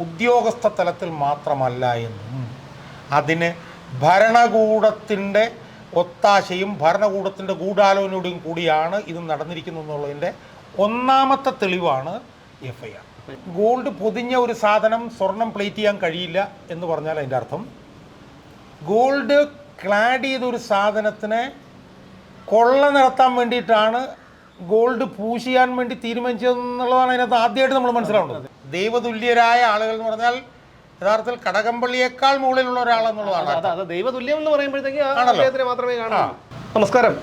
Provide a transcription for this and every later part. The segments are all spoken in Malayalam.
ഉദ്യോഗസ്ഥ തലത്തിൽ മാത്രമല്ല എന്നും. അതിന് ഭരണകൂടത്തിന്റെ ഒത്താശയും ഭരണകൂടത്തിന്റെ ഗൂഢാലോചനയോടും കൂടിയാണ് ഇത് നടന്നിരിക്കുന്നു എന്നുള്ളതിന്റെ ഒന്നാമത്തെ തെളിവാണ് എഫ് ഐ ആർ ഗോൾഡ് പൊതിഞ്ഞ ഒരു സാധനം സ്വർണം പ്ലേറ്റ് ചെയ്യാൻ കഴിയില്ല എന്ന് പറഞ്ഞാൽ അതിന്റെ അർത്ഥം. ഗോൾഡ് ക്ലാഡ് ചെയ്തൊരു സാധനത്തിനെ കൊള്ള നടത്താൻ വേണ്ടിയിട്ടാണ് ഗോൾഡ് പൂശ് ചെയ്യാൻ വേണ്ടി തീരുമാനിച്ചതെന്നുള്ളതാണ് അതിനകത്ത് ആദ്യമായിട്ട് നമ്മൾ മനസ്സിലാവുന്നത് ദൈവതുല്യരായ ആളുകൾ എന്ന് പറഞ്ഞാൽ യഥാർത്ഥത്തിൽ കടകംപള്ളിയേക്കാൾ മുകളിലുള്ള ഒരാളെന്നുള്ളതാണ് അത് ദൈവതുല്യം എന്ന് പറയുമ്പോഴത്തേക്ക്. മാത്രമേ കാണൂ നമസ്കാരം.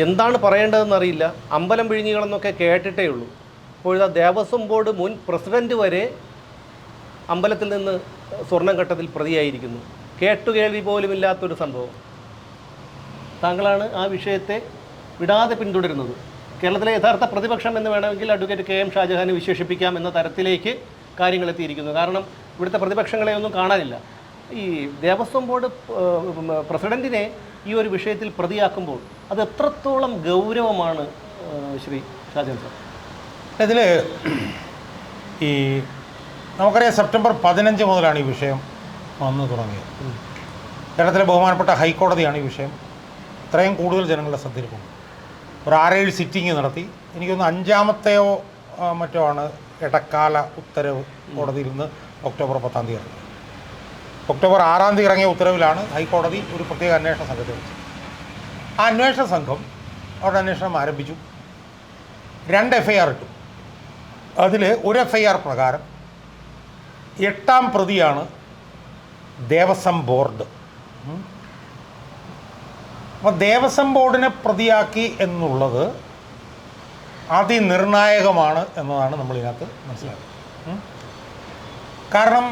എന്താണ് പറയേണ്ടതെന്ന് അറിയില്ല. അമ്പലം പിഴിഞ്ഞുകളെന്നൊക്കെ കേട്ടിട്ടേ ഉള്ളൂ. ഇപ്പോഴത്തെ ദേവസ്വം ബോർഡ് മുൻ പ്രസിഡന്റ് വരെ അമ്പലത്തിൽ നിന്ന് സ്വർണം ഘട്ടത്തിൽ പ്രതിയായിരിക്കുന്നു. കേട്ടുകേൾവി പോലും ഇല്ലാത്തൊരു സംഭവം. താങ്കളാണ് ആ വിഷയത്തെ വിടാതെ പിന്തുടരുന്നത്. കേരളത്തിലെ യഥാർത്ഥ പ്രതിപക്ഷം എന്ന് വേണമെങ്കിൽ അഡ്വക്കേറ്റ് കെ എം ഷാജഹാനെ വിശേഷിപ്പിക്കാം എന്ന തരത്തിലേക്ക് കാര്യങ്ങൾ എത്തിയിരിക്കുന്നു. കാരണം ഇവിടുത്തെ പ്രതിപക്ഷങ്ങളെ ഒന്നും കാണാനില്ല. ഈ ദേവസ്വം ബോർഡ് പ്രസിഡന്റിനെ ഈ ഒരു വിഷയത്തിൽ പ്രതിയാക്കുമ്പോൾ അത് എത്രത്തോളം ഗൗരവമാണ് ശ്രീ ഷാജഹാൻ സാർ? ഇതിൽ ഈ നമുക്കറിയാം സെപ്റ്റംബർ പതിനഞ്ച് മുതലാണ് ഈ വിഷയം വന്നു തുടങ്ങിയത്. കേരളത്തിലെ ബഹുമാനപ്പെട്ട ഹൈക്കോടതിയാണ് ഈ വിഷയം. ഇത്രയും കൂടുതൽ ജനങ്ങളുടെ ശ്രദ്ധയിൽ കൊണ്ടു ഒരു ആറേഴ് സിറ്റിംഗ് നടത്തി. എനിക്കൊന്ന് അഞ്ചാമത്തെയോ മറ്റോ ആണ് ഇടക്കാല ഉത്തരവ് കോടതിയിൽ നിന്ന് ഒക്ടോബർ പത്താം തീയതി ഇറങ്ങി ഒക്ടോബർ ആറാം തീയതി ഇറങ്ങിയ ഉത്തരവിലാണ് ഹൈക്കോടതി ഒരു പ്രത്യേക അന്വേഷണ സംഘത്തെ വെച്ചത് ആ അന്വേഷണ സംഘം അവരുടെ അന്വേഷണം ആരംഭിച്ചു. രണ്ട് എഫ് ഐ ആർ ഇട്ടു. അതിൽ ഒരു എഫ് ഐ ആർ പ്രകാരം എട്ടാം പ്രതിയാണ് ദേവസ്വം ബോർഡ്. അപ്പോൾ ദേവസ്വം ബോർഡിനെ പ്രതിയാക്കി എന്നുള്ളത് അതിനിർണായകമാണ് എന്നതാണ് നമ്മൾ ഇതിനകത്ത് മനസ്സിലാക്കുന്നത് കാരണം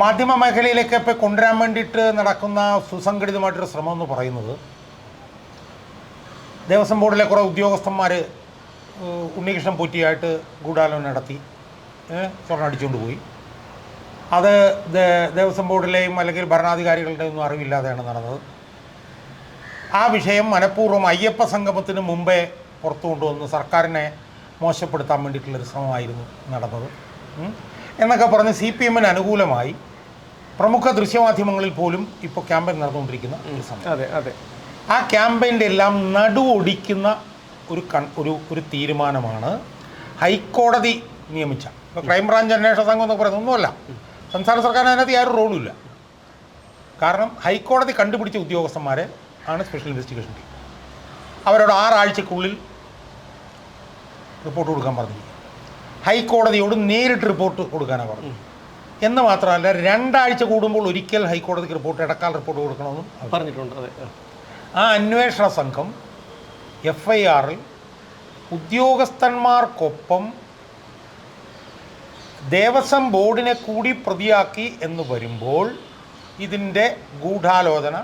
മാധ്യമ മേഖലയിലേക്ക് ഇപ്പോൾ കൊണ്ടുവരാൻ വേണ്ടിയിട്ട് നടക്കുന്ന സുസംഘടിതമായിട്ടൊരു ശ്രമം എന്ന് പറയുന്നത് ദേവസ്വം ബോർഡിലെ കുറേ ഉദ്യോഗസ്ഥന്മാർ ഉണ്ണികൃഷ്ണൻ പൂറ്റിയായിട്ട് ഗൂഢാലോചന നടത്തി സ്വർണം അടിച്ചുകൊണ്ട് പോയി. അത് ദേവസ്വം ബോർഡിലെയും അല്ലെങ്കിൽ ഭരണാധികാരികളുടെയും ഒന്നും അറിവില്ലാതെയാണ് നടന്നത്. ആ വിഷയം മനഃപൂർവം അയ്യപ്പ സംഗമത്തിന് മുമ്പേ പുറത്തു കൊണ്ടുവന്ന് സർക്കാരിനെ മോശപ്പെടുത്താൻ വേണ്ടിയിട്ടുള്ളൊരു ശ്രമമായിരുന്നു നടന്നത്. എന്നൊക്കെ പറഞ്ഞ് സി പി എമ്മിന് അനുകൂലമായി പ്രമുഖ ദൃശ്യമാധ്യമങ്ങളിൽ പോലും ഇപ്പോൾ ക്യാമ്പയിൻ നടന്നുകൊണ്ടിരിക്കുന്ന ഒരു സമയം. അതെ അതെ. ആ ക്യാമ്പയിന്റെ എല്ലാം നടുവൊടിക്കുന്ന ഒരു കൺ ഒരു ഒരു തീരുമാനമാണ് ഹൈക്കോടതി നിയമിച്ച ഇപ്പോൾ ക്രൈംബ്രാഞ്ച് അന്വേഷണ സംഘം എന്നൊക്കെ പറയുന്നത് ഒന്നുമല്ല. സംസ്ഥാന സർക്കാരിന് അതിനകത്ത് യാതൊരു റോളും ഇല്ല. കാരണം ഹൈക്കോടതി കണ്ടുപിടിച്ച ഉദ്യോഗസ്ഥന്മാരെ ആണ് സ്പെഷ്യൽ ഇൻവെസ്റ്റിഗേഷൻ ടീം അവരോട് ആറാഴ്ചക്കുള്ളിൽ റിപ്പോർട്ട് കൊടുക്കാൻ പറഞ്ഞിരിക്കും ഹൈക്കോടതിയോട് നേരിട്ട് റിപ്പോർട്ട് കൊടുക്കാനാണ് പറഞ്ഞു എന്ന് മാത്രമല്ല രണ്ടാഴ്ച കൂടുമ്പോൾ ഒരിക്കൽ ഹൈക്കോടതിക്ക് റിപ്പോർട്ട് ഇടക്കാൽ റിപ്പോർട്ട് കൊടുക്കണമെന്നും പറഞ്ഞിട്ടുണ്ട് അതെ. ആ. ആ അന്വേഷണ സംഘം എഫ് ഐ ആറിൽ ഉദ്യോഗസ്ഥന്മാർക്കൊപ്പം ദേവസ്വം ബോർഡിനെ കൂടി പ്രതിയാക്കി എന്ന് വരുമ്പോൾ ഇതിന്റെ ഗൂഢാലോചന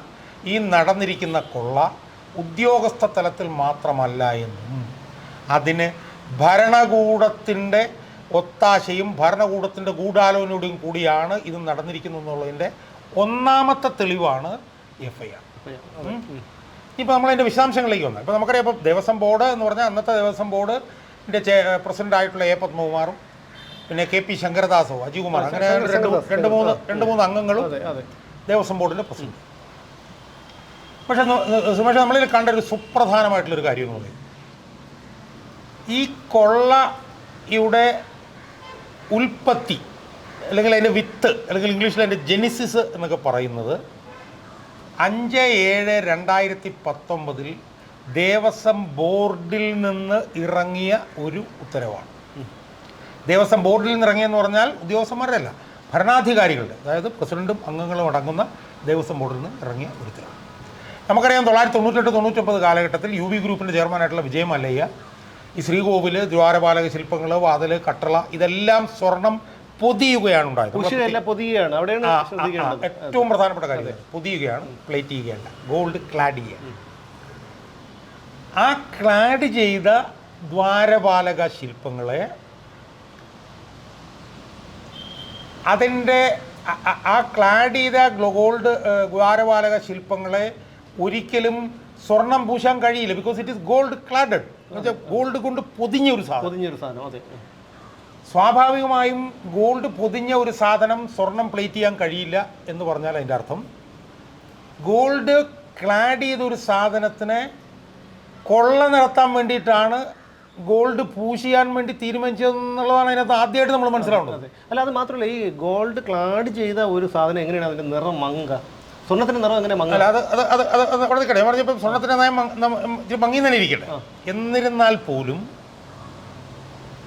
ഈ നടന്നിരിക്കുന്ന കൊള്ള ഉദ്യോഗസ്ഥ തലത്തിൽ മാത്രമല്ല എന്നും. അതിന് ഭരണകൂടത്തിന്റെ ഒത്താശയും ഭരണകൂടത്തിന്റെ ഗൂഢാലോചനയോടും കൂടിയാണ് ഇത് നടന്നിരിക്കുന്നു എന്നുള്ളതിന്റെ ഒന്നാമത്തെ തെളിവാണ് എഫ് ഐ ആർ ഇപ്പം ഇപ്പോൾ നമ്മളതിന്റെ വിശദാംശങ്ങളിലേക്ക് വന്നു. ഇപ്പോൾ നമുക്കറിയാം ഇപ്പോൾ ദേവസ്വം ബോർഡ് എന്ന് പറഞ്ഞാൽ അന്നത്തെ ദേവസ്വം ബോർഡിന്റെ പ്രസിഡന്റ് ആയിട്ടുള്ള എ പത്മകുമാറും പിന്നെ കെ പി ശങ്കരദാസോ അജികുമാർ അങ്ങനെ രണ്ട് രണ്ട് മൂന്ന് രണ്ട് മൂന്ന് അംഗങ്ങളും ദേവസ്വം ബോർഡിന്റെ പ്രസിഡന്റ്. പക്ഷേ സുമേഷ് നമ്മളിൽ കണ്ട ഒരു സുപ്രധാനമായിട്ടുള്ളൊരു കാര്യം എന്ന് പറയുന്നത് ഈ കൊള്ളയുടെ ഉൽപ്പത്തി അല്ലെങ്കിൽ അതിന്റെ വിത്ത് അല്ലെങ്കിൽ ഇംഗ്ലീഷിൽ അതിന്റെ ജെനിസിസ് എന്നൊക്കെ പറയുന്നത് അഞ്ച് ഏഴ് രണ്ടായിരത്തി പത്തൊമ്പതിൽ ദേവസ്വം ബോർഡിൽ നിന്ന് ഇറങ്ങിയ ഒരു ഉത്തരവാണ്. ദേവസ്വം ബോർഡിൽ നിന്ന് ഇറങ്ങിയെന്ന് പറഞ്ഞാൽ ഉദ്യോഗസ്ഥന്മാരുടെ അല്ല ഭരണാധികാരികളുടെ അതായത് പ്രസിഡന്റും അംഗങ്ങളും അടങ്ങുന്ന ദേവസ്വം ബോർഡിൽ നിന്ന് ഇറങ്ങിയ ഒരു ഉത്തരവ് നമുക്കറിയാം തൊള്ളായിരത്തി തൊണ്ണൂറ്റെട്ട് തൊണ്ണൂറ്റൊമ്പത് കാലഘട്ടത്തിൽ യു വി ഗ്രൂപ്പിന്റെ ചെയർമാനായിട്ടുള്ള വിജയ മല്ലയ്യ ഈ ശ്രീകോവിൽ ദ്വാരപാലക ശില്പങ്ങൾ വാതിൽ കട്ടള ഇതെല്ലാം സ്വർണം പൊതിയുകയാണ് ഉണ്ടായത്. അവിടെയാണ് ഏറ്റവും പ്രധാനപ്പെട്ട കാര്യം പൊതിയുകയാണ് പ്ലേറ്റ് ചെയ്യുകയല്ല. ഗോൾഡ് ക്ലാഡ് ചെയ്യുക. ആ ക്ലാഡ് ചെയ്ത ദ്വാരപാലക ശില്പങ്ങളെ അതിന്റെ ആ ക്ലാഡ് ചെയ്ത ഗോൾഡ് ദ്വാരപാലക ശില്പങ്ങളെ ഒരിക്കലും സ്വർണം പൂശാൻ കഴിയില്ല. Because it is gold cladded എന്നുവെച്ചാൽ ഗോൾഡ് കൊണ്ട് പൊതിഞ്ഞ ഒരു സാധനം. പൊതിഞ്ഞ ഒരു സാധനം അതെ. സ്വാഭാവികമായും ഗോൾഡ് പൊതിഞ്ഞ ഒരു സാധനം സ്വർണം പ്ലേറ്റ് ചെയ്യാൻ കഴിയില്ല എന്ന് പറഞ്ഞാൽ അതിന്റെ അർത്ഥം ഗോൾഡ് ക്ലാഡ് ചെയ്തൊരു സാധനത്തിനെ കൊള്ള നടത്താൻ വേണ്ടിയിട്ടാണ് ഗോൾഡ് പൂശിയാൻ വേണ്ടി തീരുമാനിച്ചതെന്നുള്ളതാണ് അതിനകത്ത് ആദ്യമായിട്ട് നമ്മൾ മനസ്സിലാവുന്നത്. അല്ല അത് മാത്രമല്ല ഈ ഗോൾഡ് ക്ലാഡ് ചെയ്ത ഒരു സാധനം എങ്ങനെയാണ് അതിന്റെ നിറം മങ്ങ? സ്വർണത്തിന്റെ നിറം എങ്ങനെ മങ്ങ? അത് അത് അത് അത് അത് അവിടെ നിൽക്കട്ടെ. ഞാൻ പറഞ്ഞപ്പോൾ സ്വർണത്തിന് നയം മങ്ങ- തന്നെ ഇരിക്കട്ടെ. എന്നിരുന്നാൽ പോലും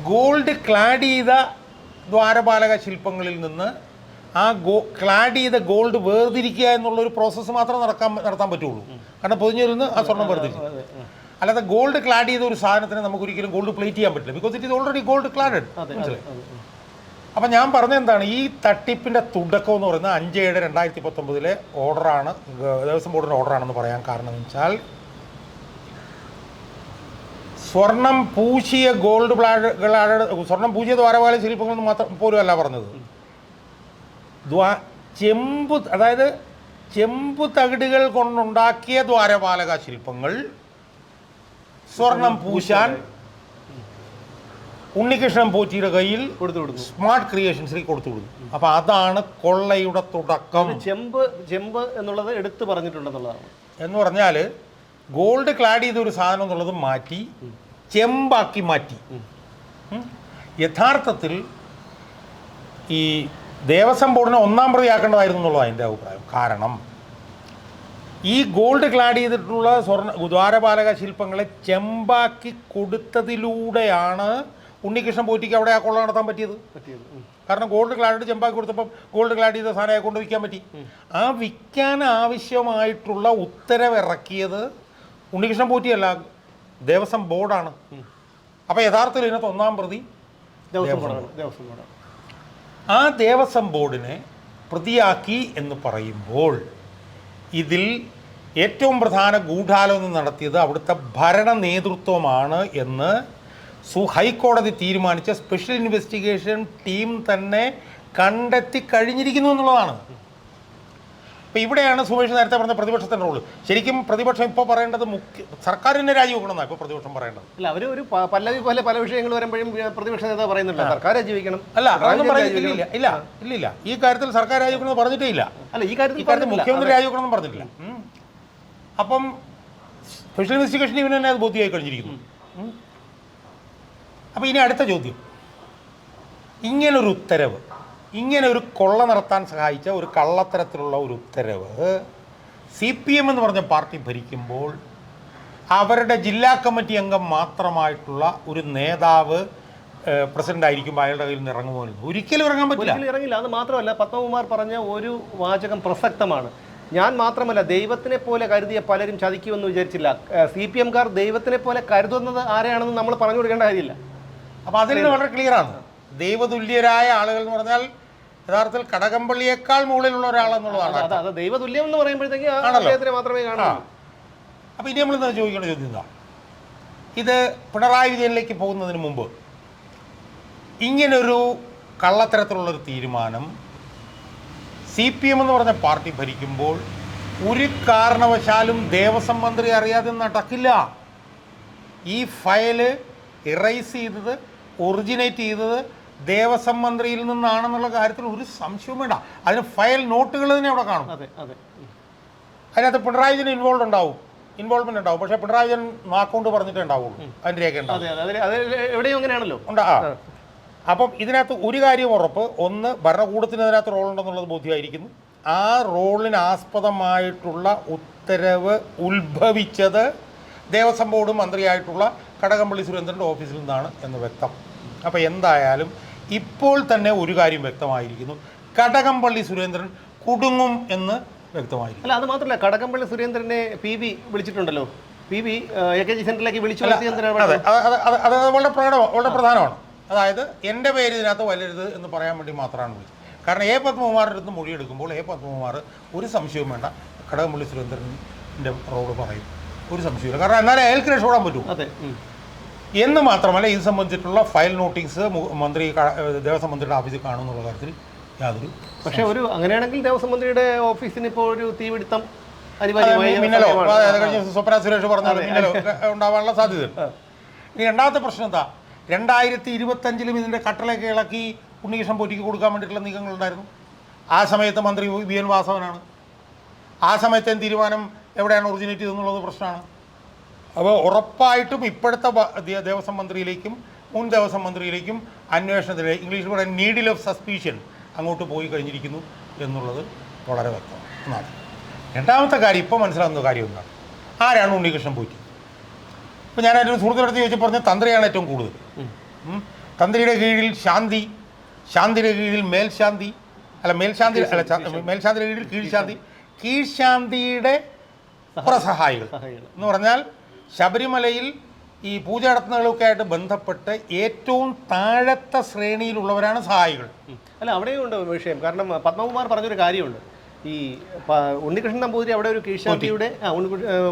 ഗോൾഡ് ക്ലാഡ് ചെയ്ത ദ്വാരപാലക ശില്പങ്ങളിൽ നിന്ന് ആ ഗോ ക്ലാഡ് ചെയ്ത ഗോൾഡ് വേർതിരിക്കുക എന്നുള്ള ഒരു പ്രോസസ്സ് മാത്രമേ നടക്കാൻ നടത്താൻ പറ്റുള്ളൂ. കാരണം പൊതിഞ്ഞിരുന്ന് ആ സ്വർണം വേർതിരിക്കും അതെ ഉം. അല്ലാതെ ഗോൾഡ് ക്ലാഡ് ചെയ്ത ഒരു സാധനത്തിന് നമുക്ക് ഒരിക്കലും ഗോൾഡ് പ്ലേറ്റ് ചെയ്യാൻ പറ്റില്ല. Because it is already gold cladded മനസ്സിലായി. അപ്പം ഞാൻ പറഞ്ഞ എന്താണ്? ഈ തട്ടിപ്പിന്റെ തുടക്കം എന്ന് പറയുന്നത് അഞ്ച് ഏഴ് രണ്ടായിരത്തി പത്തൊമ്പതിലെ ഓർഡറാണ് ദേവസ്വം ബോർഡിന്റെ ഓർഡറാണെന്ന് പറയാൻ കാരണം എന്ന് വെച്ചാൽ സ്വർണം പൂശിയ ഗോൾഡ് ബ്ലാഡുകളാണ് സ്വർണം പൂശിയ ദ്വാരപാല ശില്പങ്ങളെന്ന് മാത്രം പോലും അല്ല പറഞ്ഞത്. ദ്വാ ചെമ്പ് അതായത് ചെമ്പ് തകിടുകൾ കൊണ്ടുണ്ടാക്കിയ ദ്വാരപാലക ശില്പങ്ങൾ സ്വർണം പൂശാൻ ഉണ്ണികൃഷ്ണൻ പോറ്റിയുടെ കയ്യിൽ കൊടുത്തു കൊടുക്കും സ്മാർട്ട് ക്രിയേഷൻസിൽ കൊടുത്തു കൊടുക്കും അപ്പൊ അതാണ് കൊള്ളയുടെ തുടക്കം. ചെമ്പ് ചെമ്പ് എന്നുള്ളത് എടുത്തു പറഞ്ഞിട്ടുണ്ടെന്നുള്ളതാണ്. എന്ന് പറഞ്ഞാൽ ഗോൾഡ് ക്ലാഡ് ചെയ്ത ഒരു സാധനം എന്നുള്ളത് മാറ്റി ചെമ്പാക്കി മാറ്റി. യഥാർത്ഥത്തിൽ ഈ ദേവസ്വം ബോർഡിനെ ഒന്നാം പ്രതിയാക്കേണ്ടതായിരുന്നു എന്നുള്ളത് എന്റെ അഭിപ്രായം. കാരണം ഈ ഗോൾഡ് ക്ലാഡ് ചെയ്തിട്ടുള്ള സ്വർണ ദ്വാരപാലക ശില്പങ്ങളെ ചെമ്പാക്കി കൊടുത്തതിലൂടെയാണ് ഉണ്ണികൃഷ്ണൻ പോറ്റിക്ക് അവിടെ ആ കൊള്ള നടത്താൻ പറ്റിയത്? പറ്റിയത് കാരണം ഗോൾഡ് ക്ലാഡ് ചെമ്പാക്കി കൊടുത്തപ്പോൾ ഗോൾഡ് ക്ലാഡ് ചെയ്ത സാധനം കൊണ്ട് വിൽക്കാൻ പറ്റി. ആ വിൽക്കാൻ ആവശ്യമായിട്ടുള്ള ഉത്തരവ് ഇറക്കിയത് ഉണ്ണികൃഷ്ണൻ പോറ്റിയല്ല ദേവസ്വം ബോർഡാണ്. അപ്പോൾ യഥാർത്ഥത്തിൽ ഇതിനകത്ത് ഒന്നാം പ്രതി ദേവസ്വം ബോർഡാണ് ദേവസ്വം ബോർഡാണ്. ആ ദേവസ്വം ബോർഡിനെ പ്രതിയാക്കി എന്ന് പറയുമ്പോൾ ഇതിൽ ഏറ്റവും പ്രധാന ഗൂഢാലോചന നടത്തിയത് അവിടുത്തെ ഭരണ നേതൃത്വമാണ് എന്ന് സു ഹൈക്കോടതി തീരുമാനിച്ച സ്പെഷ്യൽ ഇൻവെസ്റ്റിഗേഷൻ ടീം തന്നെ കണ്ടെത്തി കഴിഞ്ഞിരിക്കുന്നു എന്നുള്ളതാണ്. അപ്പോൾ ഇവിടെയാണ് സുമേഷ് നേരത്തെ പറഞ്ഞ പ്രതിപക്ഷത്തിന്റെ റോൾ. ശരിക്കും പ്രതിപക്ഷം ഇപ്പോൾ പറയേണ്ടത് മുഖ്യ സർക്കാരിനെ രാജിവെക്കണമെന്നാണ് ഇപ്പോൾ പ്രതിപക്ഷം പറയേണ്ടത്. അല്ല അവർ ഒരു പല്ലവി പോലെ പല വിഷയങ്ങൾ വരുമ്പോഴും പ്രതിപക്ഷ നേതാവ് പറയുന്നില്ല സർക്കാർ രാജിവെക്കണം. അല്ല അതൊന്നും പറയുന്നില്ല ഇല്ല ഇല്ല ഇല്ല ഈ കാര്യത്തിൽ സർക്കാർ രാജിവെക്കണമെന്ന് പറഞ്ഞിട്ടേ ഇല്ല. അല്ല ഈ കാര്യത്തിൽ കാര്യത്തിൽ. മുഖ്യമന്ത്രി രാജിവെക്കണമെന്ന് പറഞ്ഞിട്ടില്ല. അപ്പം സ്പെഷ്യൽ ഇൻവെസ്റ്റിഗേഷൻ ഇവനെ തന്നെ അത് ബോധ്യമായി കഴിഞ്ഞിരിക്കുന്നു. ഉം. അപ്പം ഇനി അടുത്ത ചോദ്യം. ഇങ്ങനൊരു ഉത്തരവ് ഇങ്ങനെ ഒരു കൊള്ള നടത്താൻ സഹായിച്ച ഒരു കള്ളത്തരത്തിലുള്ള ഒരു ഉത്തരവ് സി പി എം എന്ന് പറഞ്ഞ പാർട്ടി ഭരിക്കുമ്പോൾ അവരുടെ ജില്ലാ കമ്മിറ്റി അംഗം മാത്രമായിട്ടുള്ള ഒരു നേതാവ് പ്രസിഡന്റ് ആയിരിക്കുമ്പോൾ അയാളുടെ കയ്യിൽ നിന്ന് ഇറങ്ങുമോ ഒരിക്കലും ഇറങ്ങാൻ പറ്റില്ല. ഒരിക്കലും ഇറങ്ങില്ല. അത് മാത്രമല്ല പത്മകുമാർ പറഞ്ഞ ഒരു വാചകം പ്രസക്തമാണ്. ഞാൻ മാത്രമല്ല ദൈവത്തിനെ പോലെ കരുതിയ പലരും ചതിക്കുമെന്ന് വിചാരിച്ചില്ല. സി പി എംകാർ ദൈവത്തിനെ പോലെ കരുതുന്നത് ആരെയാണെന്ന് നമ്മൾ പറഞ്ഞു കൊടുക്കേണ്ട കാര്യമില്ല. അപ്പോൾ അതിൽ നിന്ന് വളരെ ക്ലിയറാണ് ദൈവതുല്യരായ ആളുകൾ എന്ന് പറഞ്ഞാൽ യഥാർത്ഥത്തിൽ കടകംപള്ളിയേക്കാൾ മുകളിലുള്ള ഒരാളെന്നുള്ളതാണ് അത് ദൈവതുല്യം എന്ന് പറയുമ്പോഴത്തേക്ക് ആണല്ലോ. മാത്രമേ കാണൂ അപ്പോൾ ഇനി നമ്മൾ ചോദിക്കേണ്ട ചോദ്യം ഇതാ. ഇത് പിണറായി വിജയനിലേക്ക് പോകുന്നതിന് മുമ്പ് ഇങ്ങനൊരു കള്ളത്തരത്തിലുള്ളൊരു തീരുമാനം സി പി എം എന്ന് പറഞ്ഞ പാർട്ടി ഭരിക്കുമ്പോൾ ഒരു കാരണവശാലും ദേവസ്വം മന്ത്രി അറിയാതെ നടക്കില്ല ഈ ഫയൽ ഇറൈസ് ചെയ്തത് ഒറിജിനേറ്റ് ചെയ്തത് ദേവസ്വം മന്ത്രിയിൽ നിന്നാണെന്നുള്ള കാര്യത്തിൽ ഒരു സംശയവും വേണ്ട. അതിന് ഫയൽ നോട്ടുകൾ തന്നെ അവിടെ കാണും. അതെ അതെ. അതിനകത്ത് പിണറായി വിജയൻ ഇൻവോൾവ് ഉണ്ടാവും. ഇൻവോൾവ്മെന്റ് ഉണ്ടാവും. പക്ഷേ പിണറായി വിജയൻ നാക്കൊണ്ട് പറഞ്ഞിട്ടേ ഉണ്ടാവുള്ളൂ. അതിന്റെ രേഖ എവിടെയും അങ്ങനെയാണല്ലോ. ഉണ്ടാ. അപ്പം ഇതിനകത്ത് ഒരു കാര്യം ഉറപ്പ്. ഒന്ന് ഭരണകൂടത്തിന് അതിനകത്ത് റോൾ ഉണ്ടെന്നുള്ളത് ബോധ്യമായിരിക്കുന്നു. ആ റോളിന് ആസ്പദമായിട്ടുള്ള ഉത്തരവ് ഉത്ഭവിച്ചത് ദേവസ്വം ബോർഡ് മന്ത്രിയായിട്ടുള്ള കടകംപള്ളി സുരേന്ദ്രന്റെ ഓഫീസിൽ നിന്നാണ് എന്ന് വ്യക്തം. അപ്പോൾ എന്തായാലും ഇപ്പോൾ തന്നെ ഒരു കാര്യം വ്യക്തമായിരിക്കുന്നു. കടകംപള്ളി സുരേന്ദ്രൻ കുടുങ്ങും എന്ന് വ്യക്തമായി അല്ല അത് മാത്രമല്ല കടകംപള്ളി സുരേന്ദ്രനെ P V വിളിച്ചിട്ടുണ്ടല്ലോ. P V A K G സെന്ററിലേക്ക് വിളിച്ചു അതെ അത് വളരെ പ്രകടമാണ് വളരെ പ്രധാനമാണ്. അതായത് എന്റെ പേര് ഇതിനകത്ത് വരരുത് എന്ന് പറയാൻ വേണ്ടി മാത്രമാണ് വിളിച്ചത്. കാരണം എ പത്മകുമാറിന്റെ അടുത്ത് മൊഴിയെടുക്കുമ്പോൾ എ പത്മകുമാർ ഒരു സംശയവും വേണ്ട കടകംപള്ളി സുരേന്ദ്രന്റെ റോഡ് പറയും. ഒരു സംശയമില്ല കാരണം എന്നാലേ അയാൾക്ക് രക്ഷപ്പെടാൻ പറ്റും. അതെ. എന്ന് മാത്രമല്ല ഇത് സംബന്ധിച്ചിട്ടുള്ള ഫയൽ നോട്ടീസ് മന്ത്രി ദേവസ്വം മന്ത്രിയുടെ ഓഫീസിൽ കാണുമെന്നുള്ള കാര്യത്തിൽ യാതൊരു പക്ഷെ ഒരു അങ്ങനെയാണെങ്കിൽ ദേവസ്വം മന്ത്രിയുടെ ഓഫീസിന് ഇപ്പോൾ ഒരു തീപിടുത്തം മിന്നലോ? സ്വപ്ന സുരേഷ് പറഞ്ഞാൽ മിന്നലോ ഉണ്ടാവാനുള്ള സാധ്യത ഇനി രണ്ടാമത്തെ പ്രശ്നം എന്താ? രണ്ടായിരത്തി ഇരുപത്തഞ്ചിലും ഇതിന്റെ കട്ടളയൊക്കെ ഇളക്കി ഉണ്ണികൃഷ്ണൻ പൊറ്റിക്ക് കൊടുക്കാൻ വേണ്ടിയിട്ടുള്ള നീക്കങ്ങളുണ്ടായിരുന്നു ആ സമയത്ത് മന്ത്രി വി എൻ വാസവനാണ്. ആ സമയത്തെ തീരുമാനം എവിടെയാണ് ഒറിജിനേറ്റ് ചെയ്തെന്നുള്ളത് പ്രശ്നമാണ്. അപ്പോൾ ഉറപ്പായിട്ടും ഇപ്പോഴത്തെ ദേവസ്വം മന്ത്രിയിലേക്കും മുൻ ദേവസ്വം മന്ത്രിയിലേക്കും അന്വേഷണത്തിന് ഇംഗ്ലീഷിൽ പറയാൻ നീഡിൽ ഓഫ് സസ്പീഷ്യൻ അങ്ങോട്ട് പോയി കഴിഞ്ഞിരിക്കുന്നു എന്നുള്ളത് വളരെ വ്യക്തമാണ്. ഒന്നാമത് രണ്ടാമത്തെ കാര്യം ഇപ്പോൾ മനസ്സിലാകുന്ന കാര്യം എന്താണ്? ആരാണ് ഉണ്ണികൃഷ്ണൻ പോയിട്ട് ഇപ്പോൾ ഞാൻ എന്റെ സുഹൃത്തിനടുത്ത് ചോദിച്ചു പറഞ്ഞ തന്ത്രിയാണ് ഏറ്റവും കൂടുതൽ. തന്ത്രിയുടെ കീഴിൽ ശാന്തി ശാന്തിയുടെ കീഴിൽ മേൽശാന്തി അല്ല മേൽശാന്തി അല്ല മേൽശാന്തിയുടെ കീഴിൽ കീഴ്ശാന്തി. കീഴ്ശാന്തിയുടെ പുറസഹായികൾ സഹായികൾ. എന്ന് പറഞ്ഞാൽ ശബരിമലയിൽ ഈ പൂജ നടത്തുന്നതൊക്കെ ആയിട്ട് ബന്ധപ്പെട്ട് ഏറ്റവും താഴത്തെ ശ്രേണിയിലുള്ളവരാണ് സഹായികൾ. അല്ല അവിടെയും ഉണ്ട് വിഷയം. കാരണം പത്മകുമാർ പറഞ്ഞൊരു കാര്യമുണ്ട്. ഈ ഉണ്ണികൃഷ്ണൻ നമ്പൂതിരി അവിടെ ഒരു കീഴ്ശാന്തിയുടെ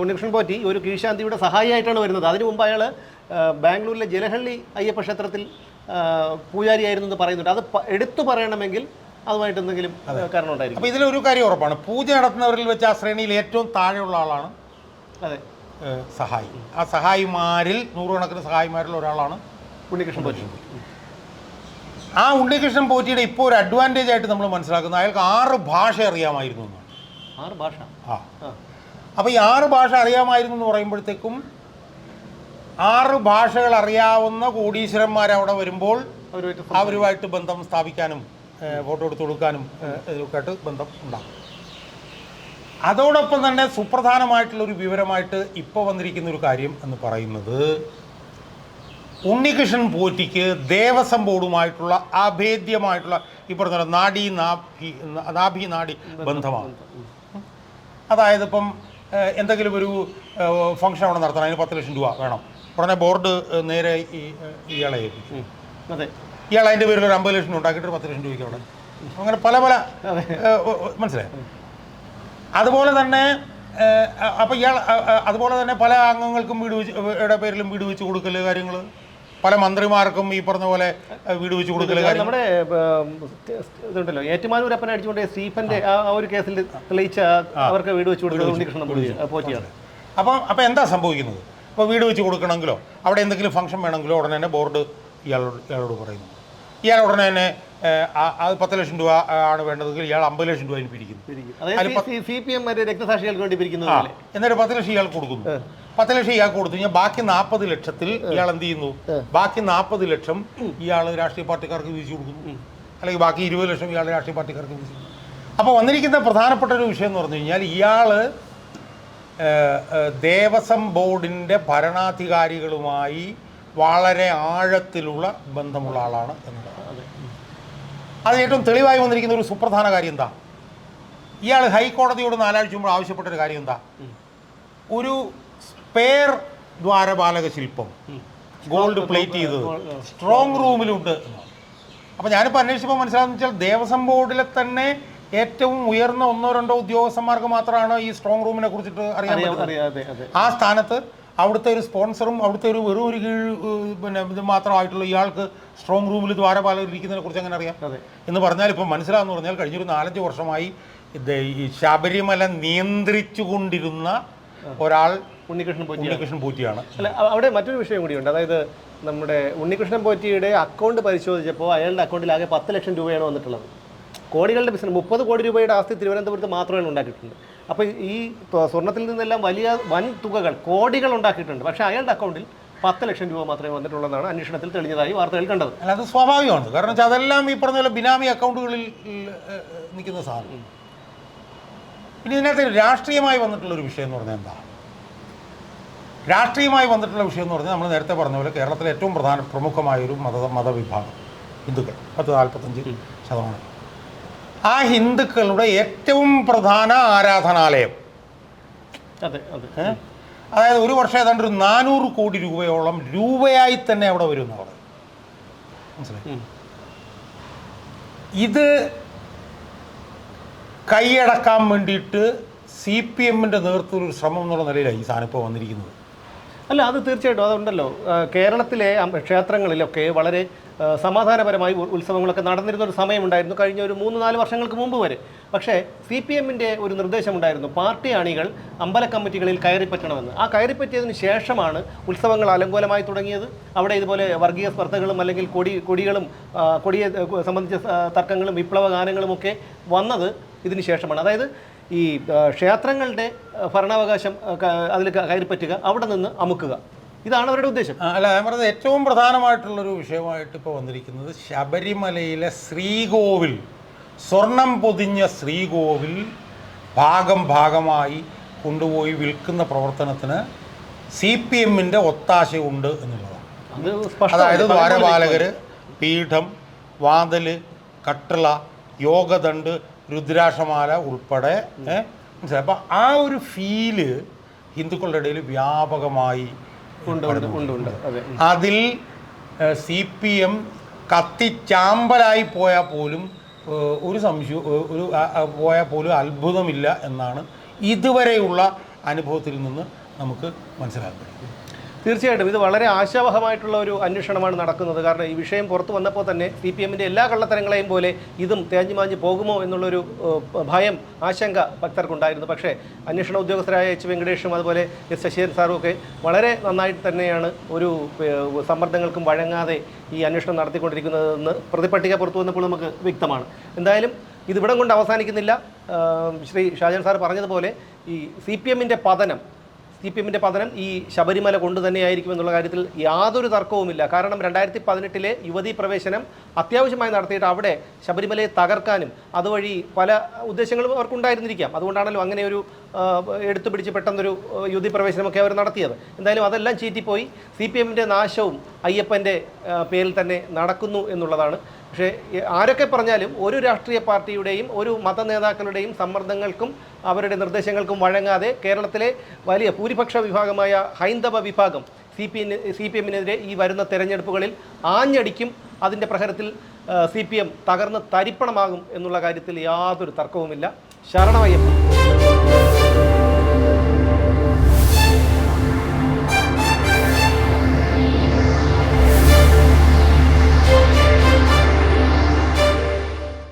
ഉണ്ണികൃഷ്ണൻ പോറ്റി ഒരു കീഴ്ശാന്തിയുടെ സഹായിയായിട്ടാണ് വരുന്നത്. അതിനു മുമ്പ് അയാൾ ബാംഗ്ലൂരിലെ ജലഹള്ളി അയ്യപ്പ ക്ഷേത്രത്തിൽ പൂജാരിയായിരുന്നു എന്ന് പറയുന്നുണ്ട്. അത് എടുത്തു പറയണമെങ്കിൽ അതുമായിട്ട് എന്തെങ്കിലും കാരണം ഉണ്ടായിരിക്കും. അപ്പോൾ ഇതിലൊരു കാര്യം ഉറപ്പാണ്. പൂജ നടത്തുന്നവരിൽ വെച്ച് ആ ശ്രേണിയിൽ ഏറ്റവും താഴെയുള്ള ആളാണ് അതെ. സഹായി. ആ സഹായിമാരിൽ നൂറുകണക്കിന് സഹായിമാരിൽ ഒരാളാണ് ഉണ്ണികൃഷ്ണൻ പോറ്റി. ആ ഉണ്ണികൃഷ്ണൻ പോറ്റിയുടെ ഇപ്പോൾ ഒരു അഡ്വാന്റേജ് ആയിട്ട് നമ്മൾ മനസ്സിലാക്കുന്നത് അയാൾക്ക് ആറ് ഭാഷ അറിയാമായിരുന്നു എന്നാണ്. ആറ് ഭാഷ? ആ. അപ്പോൾ ഈ ആറ് ഭാഷ അറിയാമായിരുന്നു എന്ന് പറയുമ്പോഴത്തേക്കും ആറ് ഭാഷകൾ അറിയാവുന്ന കോടീശ്വരന്മാർ അവിടെ വരുമ്പോൾ അവരുമായിട്ട് ബന്ധം സ്ഥാപിക്കാനും ഫോട്ടോ എടുത്ത് കൊടുക്കാനും ഇതൊക്കെ ആയിട്ട് ബന്ധം ഉണ്ടാകും. അതോടൊപ്പം തന്നെ സുപ്രധാനമായിട്ടുള്ള ഒരു വിവരമായിട്ട് ഇപ്പോൾ വന്നിരിക്കുന്ന ഒരു കാര്യം എന്ന് പറയുന്നത് ഉണ്ണികൃഷ്ണൻ പോറ്റിക്ക് ദേവസ്വം ബോർഡുമായിട്ടുള്ള അഭേദ്യമായിട്ടുള്ള ഈ പറഞ്ഞ നാടി നാഡി നാഭി നാഭി നാഡി ബന്ധമാണ്. അതായത് ഇപ്പം എന്തെങ്കിലും ഒരു ഫംഗ്ഷൻ അവിടെ നടത്തണം അതിന് പത്ത് ലക്ഷം രൂപ വേണം. ഉടനെ ബോർഡ് നേരെ ഈ ഇയാളെ ഏൽപ്പിക്കും. അതെ. ഇയാൾ അതിന്റെ പേരിൽ ഒരു അമ്പത് ലക്ഷം ഉണ്ടാക്കിയിട്ട് പത്ത് ലക്ഷം രൂപയ്ക്ക് അവിടെ. അങ്ങനെ പല പല മനസ്സിലായി? അതുപോലെ തന്നെ അപ്പോൾ ഇയാൾ അതുപോലെ തന്നെ പല അംഗങ്ങൾക്കും വീട് വെച്ച് പേരിലും വീട് വെച്ച് കൊടുക്കൽ കാര്യങ്ങൾ പല മന്ത്രിമാർക്കും ഈ പറഞ്ഞ പോലെ വീട് വെച്ച് കൊടുക്കൽ നമ്മുടെ ഇതുണ്ടല്ലോ ഏറ്റുമാനൂർ അപ്പനെ അടിച്ചുകൊണ്ട് സ്റ്റീഫന്റെ ആ. ഒരു കേസിൽ തെളിയിച്ച അവർക്ക് വീട് വെച്ച് കൊടുക്കുന്നത് ഉണ്ണികൃഷ്ണൻ പോറ്റിയാണ്. അപ്പം അപ്പോൾ എന്താ സംഭവിക്കുന്നത്? ഇപ്പോൾ വീട് വെച്ച് കൊടുക്കണമെങ്കിലോ അവിടെ എന്തെങ്കിലും ഫംഗ്ഷൻ വേണമെങ്കിലോ ഉടനെ തന്നെ ബോർഡ് ഇയാളോട് ഇയാളോട് പറയുന്നു. ഇയാൾ ഉടനെ തന്നെ അത് പത്ത് ലക്ഷം രൂപ ആണ് വേണ്ടതെങ്കിൽ ഇയാൾ അമ്പത് ലക്ഷം രൂപ പിരിക്കുന്നു സി പി എം രക്തസാക്ഷികൾക്ക് വേണ്ടി പിരിക്കുന്നു എന്നിട്ട് പത്ത് ലക്ഷം ഇയാൾ കൊടുക്കുന്നു. പത്ത് ലക്ഷം ഇയാൾ കൊടുത്തു. കഴിഞ്ഞാൽ ബാക്കി നാൽപ്പത് ലക്ഷത്തിൽ ഇയാൾ എന്ത് ചെയ്യുന്നു? ബാക്കി നാൽപ്പത് ലക്ഷം ഇയാൾ രാഷ്ട്രീയ പാർട്ടിക്കാർക്ക് വീതിച്ചു കൊടുക്കുന്നു. അല്ലെങ്കിൽ ബാക്കി ഇരുപത് ലക്ഷം ഇയാൾ രാഷ്ട്രീയ പാർട്ടിക്കാർക്ക് വീതിച്ചു കൊടുക്കുന്നു. അപ്പോൾ വന്നിരിക്കുന്ന പ്രധാനപ്പെട്ട ഒരു വിഷയം എന്ന് പറഞ്ഞു കഴിഞ്ഞാൽ ഇയാൾ ദേവസ്വം ബോർഡിന്റെ ഭരണാധികാരികളുമായി വളരെ ആഴത്തിലുള്ള ബന്ധമുള്ള ആളാണ് എന്നുള്ളതാണ് അത് ഏറ്റവും തെളിവായി വന്നിരിക്കുന്ന ഒരു സുപ്രധാന കാര്യം എന്താ? ഇയാൾ ഹൈക്കോടതിയോട് നാലാഴ്ച മുമ്പ് ആവശ്യപ്പെട്ടൊരു കാര്യം എന്താ? ഒരു സ്പെയർ ദ്വാരപാലക ശില്പം ഗോൾഡ് പ്ലേറ്റ് ചെയ്തത്. സ്ട്രോങ് റൂമിലുണ്ട്. അപ്പോൾ ഞാനിപ്പോൾ അന്വേഷിച്ചപ്പോൾ മനസ്സിലാകുന്ന വെച്ചാൽ ദേവസ്വം ബോർഡിലെ തന്നെ ഏറ്റവും ഉയർന്ന ഒന്നോ രണ്ടോ ഉദ്യോഗസ്ഥന്മാർക്ക് മാത്രമാണ് ഈ സ്ട്രോങ് റൂമിനെ കുറിച്ചിട്ട് അറിയാൻ പറ്റുന്നത്. ആ സ്ഥാനത്ത് അവിടുത്തെ ഒരു സ്പോൺസറും അവിടുത്തെ ഒരു വെറും ഒരു കീഴ് പിന്നെ ഇത് മാത്രമായിട്ടുള്ള ഇയാൾക്ക് സ്ട്രോങ് റൂമിൽ ദ്വാരപാലകർ ഇരിക്കുന്നതിനെ കുറിച്ച് അങ്ങനെ അറിയാം? അതെ. എന്ന് പറഞ്ഞാൽ ഇപ്പം മനസ്സിലാകുന്ന പറഞ്ഞാൽ കഴിഞ്ഞൊരു നാലഞ്ച് വർഷമായി ഇത് ഈ ശബരിമല നിയന്ത്രിച്ചു കൊണ്ടിരുന്ന ഒരാൾ ഉണ്ണികൃഷ്ണൻ പോറ്റി ഉണ്ണികൃഷ്ണൻ പോറ്റിയാണ്. അല്ല അവിടെ മറ്റൊരു വിഷയം കൂടിയുണ്ട്. അതായത് നമ്മുടെ ഉണ്ണികൃഷ്ണൻ പോറ്റിയുടെ അക്കൗണ്ട് പരിശോധിച്ചപ്പോൾ അയാളുടെ അക്കൗണ്ടിൽ ആകെ പത്ത് ലക്ഷം രൂപയാണ് വന്നിട്ടുള്ളത്. കോടികളുടെ ബിസിനസ് മുപ്പത് കോടി രൂപയുടെ ആസ്തി തിരുവനന്തപുരത്ത് മാത്രമേ ഉണ്ടാക്കിയിട്ടുണ്ട്. അപ്പോൾ ഈ സ്വർണത്തിൽ സ്വർണത്തിൽ നിന്നെല്ലാം വലിയ വൻ തുകകൾ കോടികൾ ഉണ്ടാക്കിയിട്ടുണ്ട്. പക്ഷേ അയാളുടെ അക്കൗണ്ടിൽ പത്ത് ലക്ഷം രൂപ മാത്രമേ വന്നിട്ടുള്ളതാണ് അന്വേഷണത്തിൽ തെളിഞ്ഞതായി വാർത്തകൾ കണ്ടത്. അല്ല അത് സ്വാഭാവികമാണ്. കാരണം വെച്ചാൽ അതെല്ലാം ഈ പറഞ്ഞ പോലെ ബിനാമി അക്കൗണ്ടുകളിൽ നിൽക്കുന്ന സാധനം. പിന്നെ ഇതിനകത്ത് രാഷ്ട്രീയമായി വന്നിട്ടുള്ള ഒരു വിഷയം എന്ന് പറഞ്ഞാൽ എന്താ? രാഷ്ട്രീയമായി വന്നിട്ടുള്ള വിഷയം എന്ന് പറഞ്ഞാൽ നമ്മൾ നേരത്തെ പറഞ്ഞ പോലെ കേരളത്തിലെ ഏറ്റവും പ്രധാന പ്രമുഖമായൊരു മത മതവിഭാഗം ഹിന്ദുക്കൾ. പത്ത് നാൽപ്പത്തഞ്ച് ശതമാനം. ആ ഹിന്ദുക്കളുടെ ഏറ്റവും പ്രധാന ആരാധനാലയം. അതെ അതെ? അതായത് ഒരു വർഷം ഏതാണ്ട് ഒരു നാനൂറ് കോടി രൂപയോളം രൂപയായി തന്നെ അവിടെ വരും എന്ന്. മനസ്സിലായി? ഇത് കൈയടക്കാൻ വേണ്ടിയിട്ട് സി പി എമ്മിന്റെ നേതൃത്വത്തിൽ ഒരു ശ്രമം എന്നുള്ള നിലയിലാണ് ഈ സാധനം ഇപ്പോൾ വന്നിരിക്കുന്നത്. അല്ല അത് തീർച്ചയായിട്ടും അതുണ്ടല്ലോ. കേരളത്തിലെ ക്ഷേത്രങ്ങളിലൊക്കെ വളരെ സമാധാനപരമായി ഉത്സവങ്ങളൊക്കെ നടന്നിരുന്ന ഒരു സമയമുണ്ടായിരുന്നു കഴിഞ്ഞ ഒരു മൂന്ന് നാല് വർഷങ്ങൾക്ക് മുമ്പ് വരെ. പക്ഷേ സി പി എമ്മിന്റെ ഒരു നിർദ്ദേശമുണ്ടായിരുന്നു പാർട്ടി അണികൾ അമ്പല കമ്മിറ്റികളിൽ കയറിപ്പറ്റണമെന്ന്. ആ കയറിപ്പറ്റിയതിന് ശേഷമാണ് ഉത്സവങ്ങൾ അലങ്കോലമായി തുടങ്ങിയത്. അവിടെ ഇതുപോലെ വർഗീയ സ്പർദ്ധകളും അല്ലെങ്കിൽ കൊടി കൊടികളും കൊടിയെ സംബന്ധിച്ച തർക്കങ്ങളും വിപ്ലവ ഗാനങ്ങളുമൊക്കെ വന്നത് ഇതിന് ശേഷമാണ്. അതായത് ഈ ക്ഷേത്രങ്ങളുടെ ഭരണാവകാശം അതിൽ കയറിപ്പറ്റുക അവിടെ നിന്ന് അമുക്കുക. ഇതാണ് അവരുടെ ഉദ്ദേശം അല്ല ഞാൻ പറഞ്ഞത് ഏറ്റവും പ്രധാനമായിട്ടുള്ളൊരു വിഷയമായിട്ട് ഇപ്പോൾ വന്നിരിക്കുന്നത് ശബരിമലയിലെ ശ്രീകോവിൽ സ്വർണം പൊതിഞ്ഞ ശ്രീകോവിൽ ഭാഗം ഭാഗമായി കൊണ്ടുപോയി വിൽക്കുന്ന പ്രവർത്തനത്തിന് സി പി എമ്മിന്റെ ഒത്താശയുണ്ട് എന്നുള്ളതാണ്. അതായത് ദ്വാരപാലകർ പീഠം വാതിൽ കട്ടിള യോഗദണ്ഡ് രുദ്രാക്ഷമാല ഉൾപ്പെടെ മനസ്സിലായി മനസ്സിലായോ? ആ ഒരു ഫീൽ ഹിന്ദുക്കളുടെ ഇടയിൽ വ്യാപകമായി അതിൽ സി പി എം കത്തിച്ചാമ്പലായി പോയാൽ പോലും ഒരു സംശയം ഒരു പോയാൽ പോലും അത്ഭുതമില്ല എന്നാണ് ഇതുവരെയുള്ള അനുഭവത്തിൽ നിന്ന് നമുക്ക് മനസ്സിലാക്കുന്നത് തീർച്ചയായിട്ടും ഇത് വളരെ ആശാവഹമായിട്ടുള്ള ഒരു അന്വേഷണമാണ് നടക്കുന്നത്. കാരണം ഈ വിഷയം പുറത്തു വന്നപ്പോൾ തന്നെ സി പി എമ്മിന്റെ എല്ലാ കള്ളത്തരങ്ങളെയും പോലെ ഇതും തേഞ്ഞു മാഞ്ഞ് പോകുമോ എന്നുള്ളൊരു ഭയം ആശങ്ക ഭക്തർക്കുണ്ടായിരുന്നു. പക്ഷേ അന്വേഷണ ഉദ്യോഗസ്ഥരായ എച്ച് വെങ്കടേഷും അതുപോലെ എസ് ശശീരൻ സാറും ഒക്കെ വളരെ നന്നായിട്ട് തന്നെയാണ് ഒരു സമ്മർദ്ദങ്ങൾക്കും വഴങ്ങാതെ ഈ അന്വേഷണം നടത്തിക്കൊണ്ടിരിക്കുന്നതെന്ന് പ്രതിപട്ടിക പുറത്തു വന്നപ്പോൾ നമുക്ക് വ്യക്തമാണ്. എന്തായാലും ഇതിവിടം കൊണ്ട് അവസാനിക്കുന്നില്ല. ശ്രീ ഷാജൻ സാർ പറഞ്ഞതുപോലെ ഈ സി പി എമ്മിന്റെ പതനം സി പി എമ്മിന്റെ പതനം ഈ ശബരിമല കൊണ്ട് തന്നെയായിരിക്കും എന്നുള്ള കാര്യത്തിൽ യാതൊരു തർക്കവുമില്ല. കാരണം രണ്ടായിരത്തി പതിനെട്ടിലെ യുവതീ പ്രവേശനം അത്യാവശ്യമായി നടത്തിയിട്ട് അവിടെ ശബരിമലയെ തകർക്കാനും അതുവഴി പല ഉദ്ദേശങ്ങളും അവർക്കുണ്ടായിരുന്നിരിക്കാം. അതുകൊണ്ടാണല്ലോ അങ്ങനെ ഒരു എടുത്തു പിടിച്ച് പെട്ടെന്നൊരു യുവതി പ്രവേശനമൊക്കെ അവർ നടത്തിയത്. എന്തായാലും അതെല്ലാം ചീറ്റിപ്പോയി. സി പി എമ്മിന്റെ നാശവും അയ്യപ്പന്റെ പേരിൽ തന്നെ നടക്കുന്നു എന്നുള്ളതാണ്. പക്ഷേ ആരൊക്കെ പറഞ്ഞാലും ഒരു രാഷ്ട്രീയ പാർട്ടിയുടെയും ഒരു മത നേതാക്കളുടെയും സമ്മർദ്ദങ്ങൾക്കും അവരുടെ നിർദ്ദേശങ്ങൾക്കും വഴങ്ങാതെ കേരളത്തിലെ വലിയ ഭൂരിപക്ഷ വിഭാഗമായ ഹൈന്ദവ വിഭാഗം സി പി സി പി എമ്മിനെതിരെ ഈ വരുന്ന തെരഞ്ഞെടുപ്പുകളിൽ ആഞ്ഞടിക്കും അതിന്റെ പ്രഹരത്തിൽ സി പി എം തകർന്ന് തരിപ്പണമാകും എന്നുള്ള കാര്യത്തിൽ യാതൊരു തർക്കവുമില്ല. ശരണമയ്യപ്പ